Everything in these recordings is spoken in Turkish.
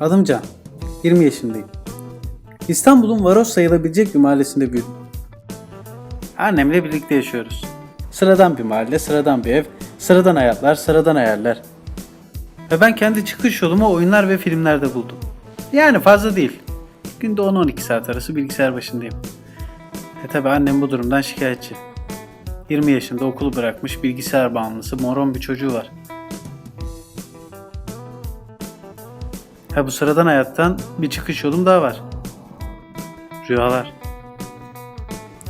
Adım Can. 20 yaşındayım. İstanbul'un varoş sayılabilecek bir mahallesinde büyüdüm. Annemle birlikte yaşıyoruz. Sıradan bir mahalle, sıradan bir ev, sıradan hayatlar, sıradan hayaller. Ve ben kendi çıkış yolumu oyunlar ve filmlerde buldum. Yani fazla değil. Günde 10-12 saat arası bilgisayar başındayım. E tabi annem bu durumdan şikayetçi. 20 yaşında okulu bırakmış bilgisayar bağımlısı moron bir çocuğu var. Ha bu sıradan hayattan bir çıkış yolum daha var. Rüyalar.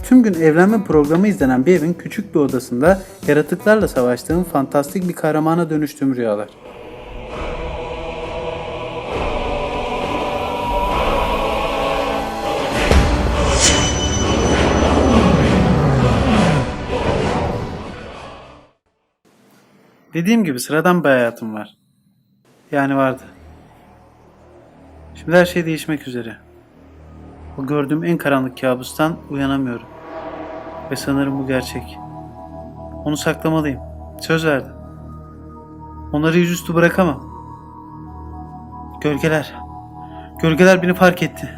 Tüm gün evlenme programı izlenen bir evin küçük bir odasında yaratıklarla savaştığım fantastik bir kahramana dönüştüğüm rüyalar. Dediğim gibi sıradan bir hayatım var. Yani vardı. Şimdi her şey değişmek üzere. O gördüğüm en karanlık kabustan uyanamıyorum. Ve sanırım bu gerçek. Onu saklamalıyım. Söz verdim. Onları yüzüstü bırakamam. Gölgeler. Gölgeler beni fark etti.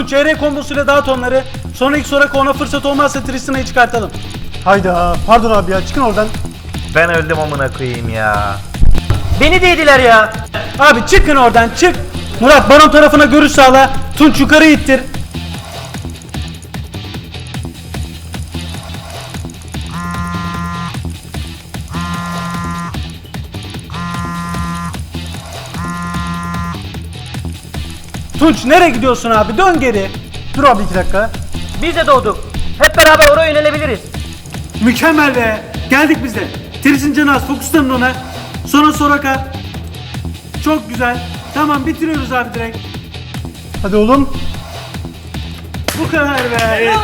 Tunç çeyrek kombosuyla dağıt onları. Sonraki Soraka ona fırsat olmazsa Tristana'yı çıkartalım. Hayda pardon abi ya çıkın oradan. Ben öldüm amına koyayım ya. Beni de yediler ya. Abi çıkın oradan çık. Murat baron tarafına görüş sağla. Tunç yukarı ittir. Tunç nereye gidiyorsun abi? Dön geri. Dur abi iki dakika. Biz de doğduk. Hep beraber oraya yönelebiliriz. Mükemmel be. Geldik biz de. Tris'in canı az. Fokuslanın ona. Sonra Soraka. Çok güzel. Tamam bitiriyoruz abi direkt. Hadi oğlum. Bu kadar be. Evet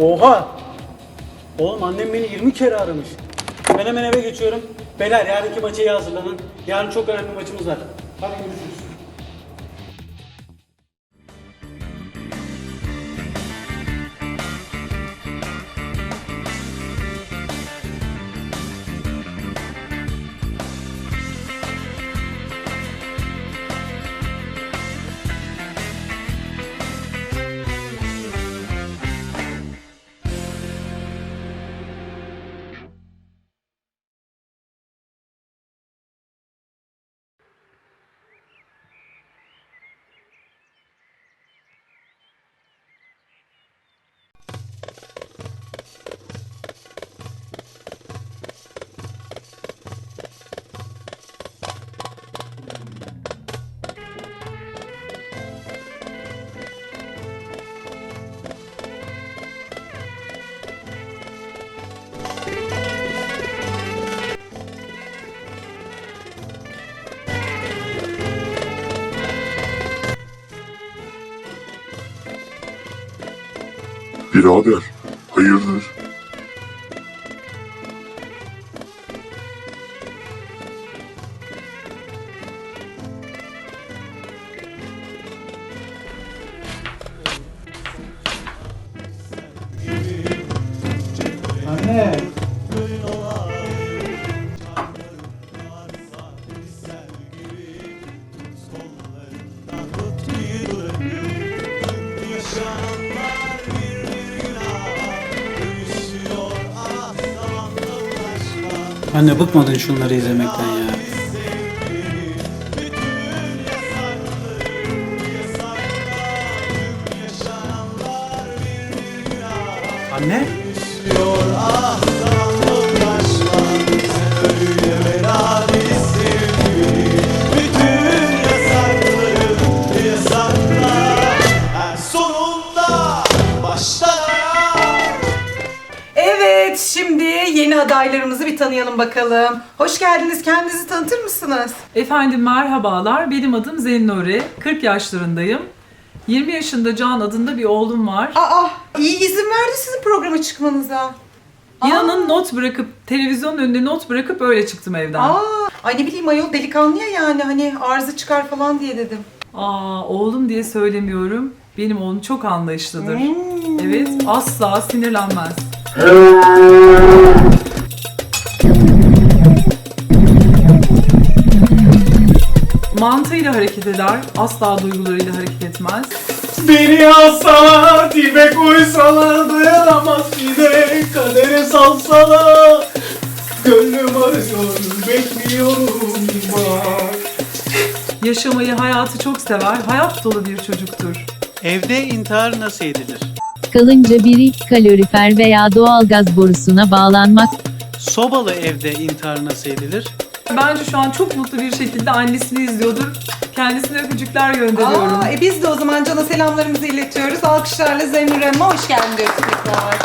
Oha. Oğlum annem beni 20 kere aramış. Ben hemen eve geçiyorum. Beyler yarınki maça iyi hazırlanın. Yarın çok önemli maçımız var. Hadi görüşürüz. Birader, hayırdır? Anne bıkmadın şunları izlemekten ya. Anne? Evet, şimdi yeni adaylarımızı bir tanıyalım bakalım. Hoş geldiniz. Kendinizi tanıtır mısınız? Efendim merhabalar. Benim adım Zennuri. 40 yaşlarındayım. 20 yaşında Can adında bir oğlum var. Aa, iyi izin verdi sizin programa çıkmanıza. İnanın not bırakıp, televizyonun önünde not bırakıp öyle çıktım evden. Aa, ay ne bileyim ayol delikanlıya yani hani arıza çıkar falan diye dedim. Aa, oğlum diye söylemiyorum. Benim oğlum çok anlayışlıdır. Hmm. Evet, asla sinirlenmez. Mantığıyla hareket eder, asla duygularıyla hareket etmez. Beni alsalar, dibe koysalar dayanamaz bir de kadere salsalar. Gönlüm arıyor, bekliyorum bak. Yaşamayı, hayatı çok sever, hayat dolu bir çocuktur. Evde intihar nasıl edilir? Kalınca biri kalorifer veya doğalgaz borusuna bağlanmak Sobalı evde intihar nasıl edilir? Bence şu an çok mutlu bir şekilde annesini izliyordur. Kendisine öpücükler gönderiyorum. Aa, e biz de o zaman Can'a selamlarımızı iletiyoruz. Alkışlarla Zeynur hoş geldin diyoruz tekrar.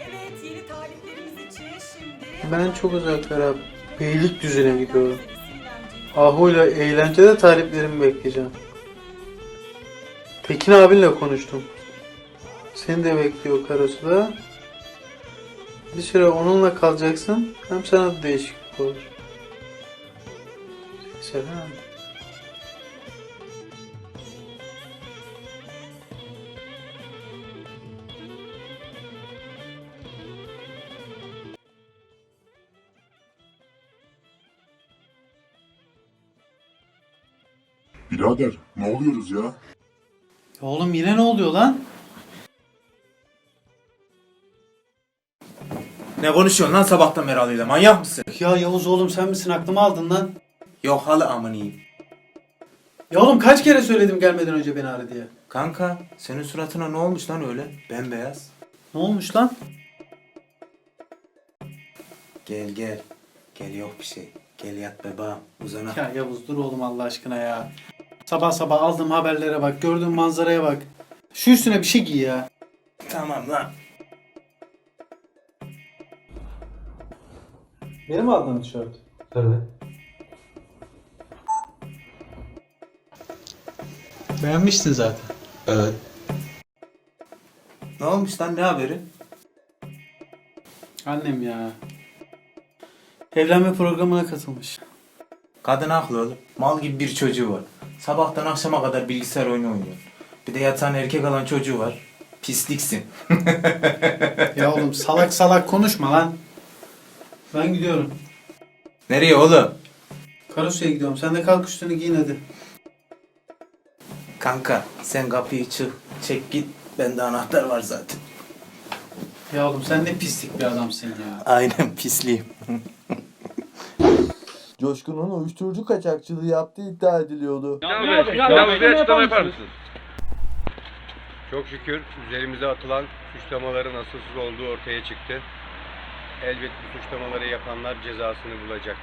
Evet, yeni taliplerimiz için şimdi... Ben çok uzaklara Beylikdüzü'ne gidiyorum. Ahu'yla eğlencede taliplerimi bekleyeceğim. Tekin abinle konuştum. Seni de bekliyor Karasu'da. Bir süre onunla kalacaksın. Hem sana da değişiklik olur. Selam. Birader ne oluyoruz ya? Oğlum yine ne oluyor lan? Ne konuşuyorsun lan sabahtan beri halıyla manyak mısın? Ya Yavuz oğlum sen misin aklımı aldın lan? Yok halı amaniyim. Ya oğlum kaç kere söyledim gelmeden önce beni ara diye. Kanka senin suratına ne olmuş lan öyle bembeyaz? Ne olmuş lan? Gel gel. Gel yok bir şey. Gel yat bebeğim uzana. Ya Yavuz dur oğlum Allah aşkına ya. Sabah sabah aldığım haberlere bak, gördüğüm manzaraya bak. Şu üstüne bir şey giy ya. Tamam lan. Benim mi aldığın tişört? Evet. Beğenmiştin zaten. Evet. Ne olmuş lan ne haberi? Annem ya. Evlenme programına katılmış. Kadın haklı oğlum. Mal gibi bir çocuğu var. Sabahtan akşama kadar bilgisayar oyunu oynuyor. Bir de yatağın erkek alan çocuğu var. Pisliksin. ya oğlum salak salak konuşma lan. Ben gidiyorum. Nereye oğlum? Karosu'ya gidiyorum. Sen de kalk üstünü giyin hadi. Kanka sen kapıyı çık. Çek git. Bende anahtar var zaten. Ya oğlum sen ne pislik bir adamsın ya. Aynen pisliyim. Coşkun'un uyuşturucu kaçakçılığı yaptığı iddia ediliyordu. Çok şükür üzerimize atılan suçlamaların asılsız olduğu ortaya çıktı. Elbet bu suçlamaları yapanlar cezasını bulacak.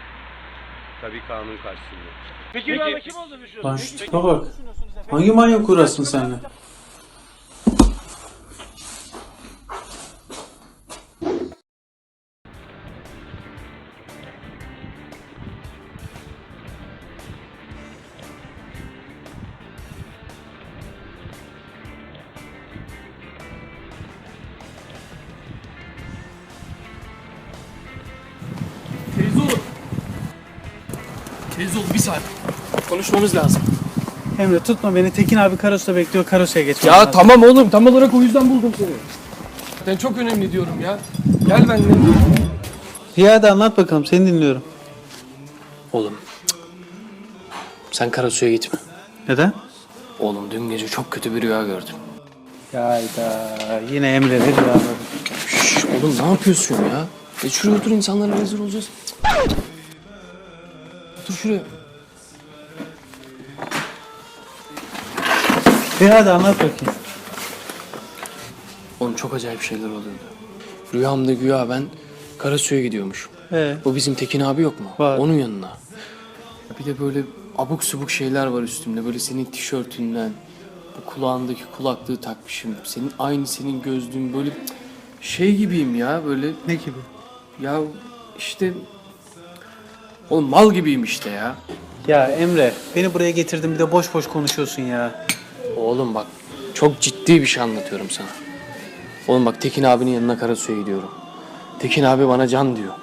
Tabii kanun karşısında. Lan şu tipe bak. Hangi manyak uğraşsın seninle? Saniye. Konuşmamız lazım. Emre tutma beni. Tekin abi Karasu'da bekliyor. Karasu'ya geç. Ya tamam oğlum tam olarak o yüzden buldum seni. Ben çok önemli diyorum ya. Gel benimle. Piyade anlat bakalım. Seni dinliyorum. Oğlum. Sen Karasu'ya gitme. Neden? Oğlum dün gece çok kötü bir rüya gördüm. Hayda. Yine Emre ne diyor anladım. Şş, oğlum ne yapıyorsun ya? Geç şuraya otur insanlara rezil olacağız. Cık. Otur şuraya. Piyade anlat bakayım. Oğlum çok acayip şeyler oluyordu. Rüyamda güya ben Karasu'ya gidiyormuşum. Ee, O bizim Tekin abi yok mu? Var. Onun yanına. Bir de böyle abuk subuk şeyler var üstümde. Böyle senin tişörtünden, bu kulağındaki kulaklığı takmışım. Senin aynı senin gözlüğün böyle şey gibiyim ya böyle. ne gibi? Ya işte oğlum mal gibiyim işte ya. Ya Emre beni buraya getirdin bir de boş boş konuşuyorsun ya. Oğlum bak çok ciddi bir şey anlatıyorum sana. Oğlum bak Tekin abinin yanına Karasu'ya gidiyorum. Tekin abi bana can diyor.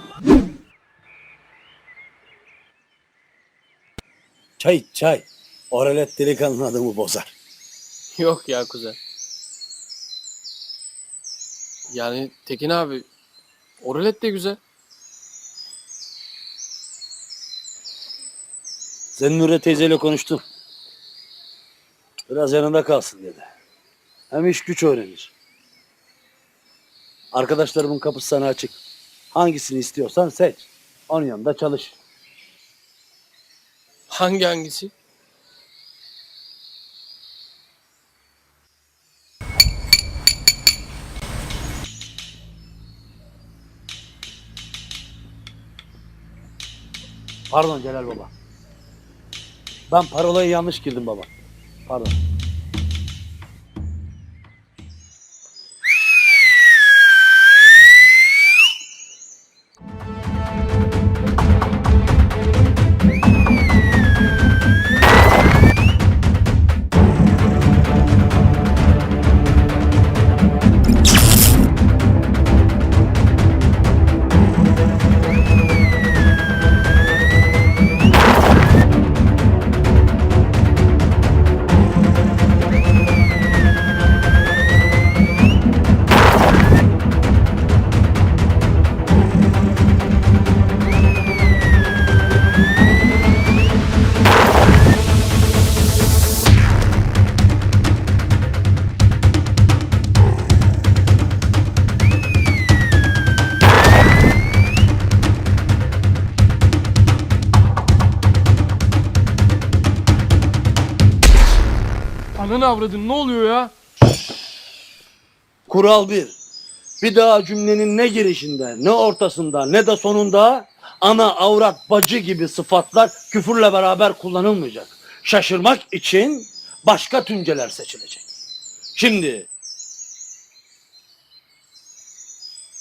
Çay çay. Oralet delikanlı adamı bozar. Yok ya kuzen. Yani Tekin abi Oralet de güzel. Zennure teyzeyle konuştum. Biraz yanında kalsın dedi. Hem iş güç öğrenir. Arkadaşlarımın kapısı sana açık. Hangisini istiyorsan seç. Onun yanında çalış. Hangi hangisi? Pardon Celal Baba. Ben parolayı yanlış girdim baba. Pardon. Avradın ne oluyor ya? Kural bir. Bir daha cümlenin ne girişinde, ne ortasında, ne de sonunda ana, avrat, bacı gibi sıfatlar küfürle beraber kullanılmayacak. Şaşırmak için başka tünceler seçilecek. Şimdi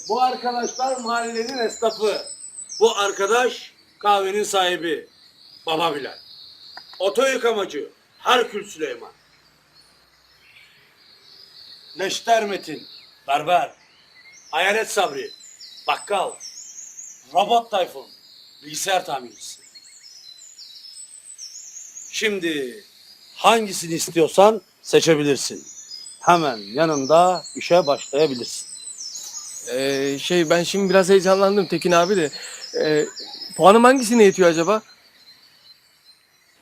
bu arkadaşlar mahallenin esnafı. Bu arkadaş kahvenin sahibi. Baba Bilal. Oto yıkamacı. Herkül Süleyman. Neşter Metin, berber, Hayalet Sabri, bakkal, robot Tayfun, bilgisayar tamircisi. Şimdi hangisini istiyorsan seçebilirsin. Hemen yanında işe başlayabilirsin. Ee, şey ben şimdi biraz heyecanlandım Tekin abi de. Ee, puanım hangisine yetiyor acaba?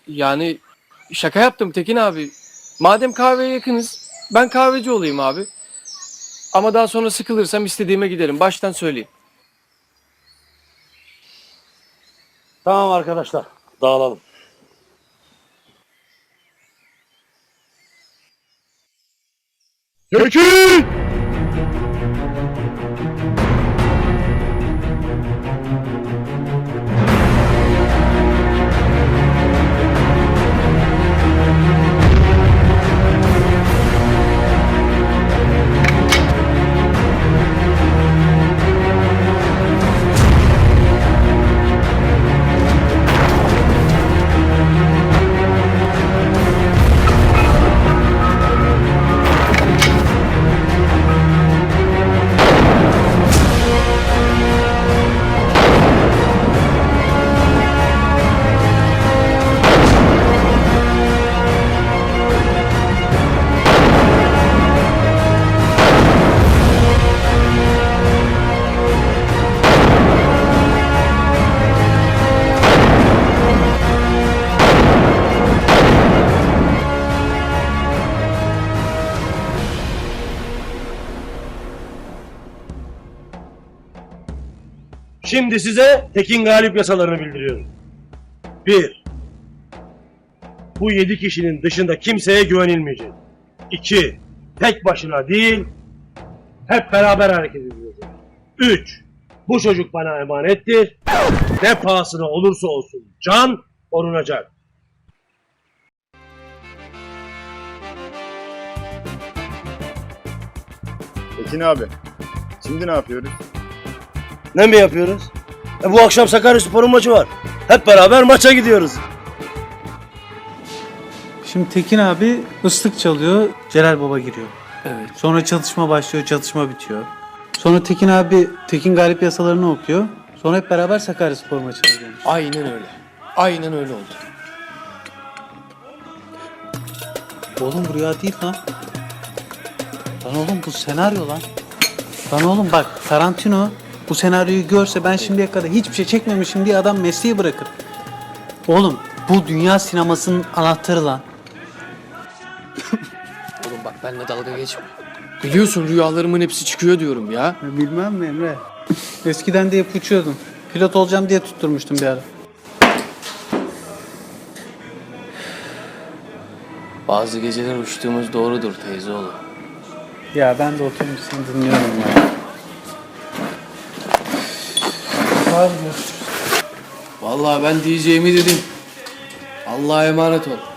Yani şaka yaptım Tekin abi. Madem kahveye yakınız ben kahveci olayım abi. Ama daha sonra sıkılırsam istediğime giderim. Baştan söyleyeyim. Tamam arkadaşlar, dağılalım. Tekin! Şimdi size Tekin Galip yasalarını bildiriyorum. Bir, bu yedi kişinin dışında kimseye güvenilmeyecek. İki, tek başına değil, hep beraber hareket edilecek. Üç, bu çocuk bana emanettir. Ne pahasına olursa olsun can korunacak. Tekin abi, şimdi ne yapıyoruz? Ne mi yapıyoruz? E bu akşam Sakaryaspor'un maçı var. Hep beraber maça gidiyoruz. Şimdi Tekin abi ıslık çalıyor, Celal Baba giriyor. Evet. Sonra çatışma başlıyor, çatışma bitiyor. Sonra Tekin abi Tekin Galip yasalarını okuyor. Sonra hep beraber Sakaryaspor maçına gidiyoruz. Aynen öyle. Aynen öyle oldu. Oğlum bu rüya değil lan. Lan oğlum bu senaryo lan. Lan oğlum bak Tarantino bu senaryoyu görse ben şimdiye kadar hiçbir şey çekmemişim diye adam mesleği bırakır. Oğlum bu dünya sinemasının anahtarı lan. Oğlum bak benimle dalga geçme. Biliyorsun rüyalarımın hepsi çıkıyor diyorum ya. Bilmem mi Emre? Eskiden de hep uçuyordun. Pilot olacağım diye tutturmuştum bir ara. Bazı geceler uçtuğumuz doğrudur teyze oğlu. Ya ben de oturmuşsun dinliyorum ya. Vallahi ben diyeceğimi dedim. Allah'a emanet ol.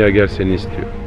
Kimyager seni istiyor.